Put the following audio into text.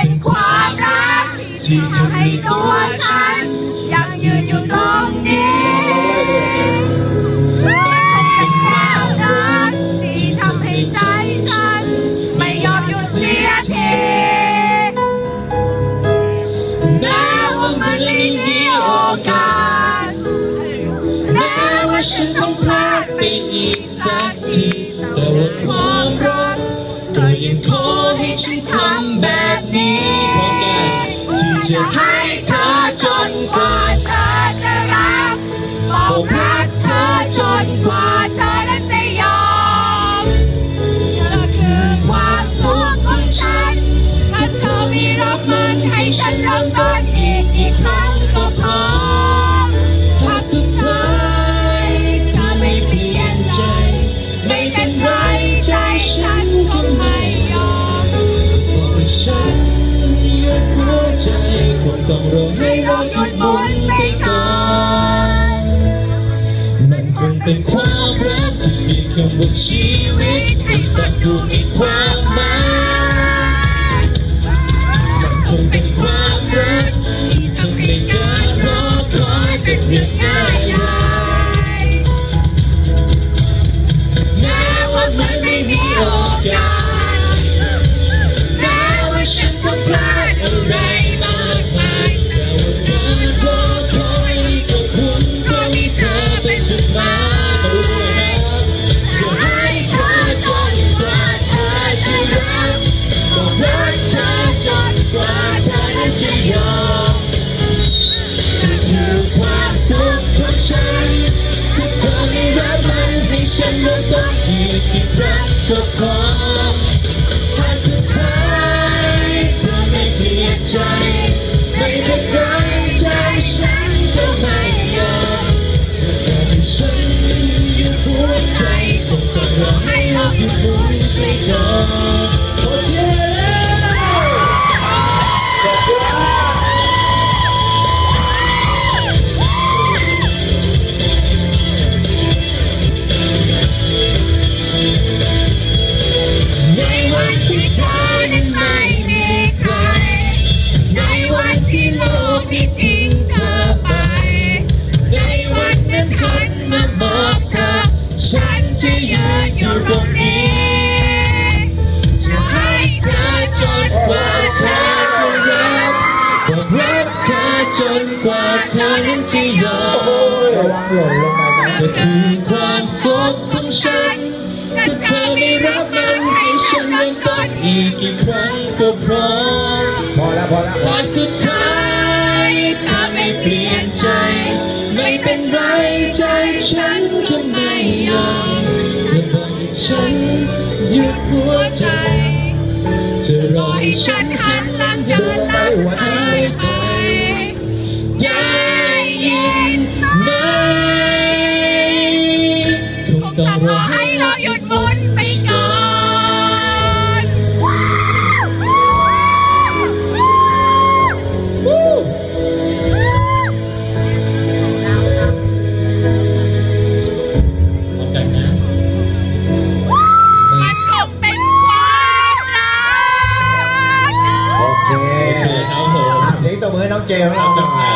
เป็นความรัก ที่ทำให้ตัวฉัน ยังยืนอยู่ตรงนี้เป็นความรักที่ทำให้ใจฉัน ไม่ยอมหยุดเสียทีแม้ว่ามันไม่มีโอกาสแม้ว่าฉันต้องพลาดไปอีกสักทีแต่ว่า ที่ ต้องรอให้โลกหยุดหมุนไปก่อน มันคงเป็นความรักที่มีคำว่าชีวิตให้ฟังดูมีความ เธอนั้นจะยอมจะอคือความสุขของฉันถ้าเธอไม่รับมันให้ฉันเริ่มต้นอีกกี่ครั้งก็พอถ้าสุดท้าย หล่นลงไปนะเธอคือความสุขของฉัน ถ้าเธอไม่รับมันให้ฉันเริ่มต้นอีกกี่ครั้งก็พร้อมพอแล้วพอแล้วพอสุดท้ายเธอไม่เปลี่ยนใจ ไม่เป็นไรใจฉันก็ไม่ยอมเธอบอกให้ฉันหยุดหัวใจ เธอรอให้ฉันหันหลังเดินและหายไป เจมส์อันดับไ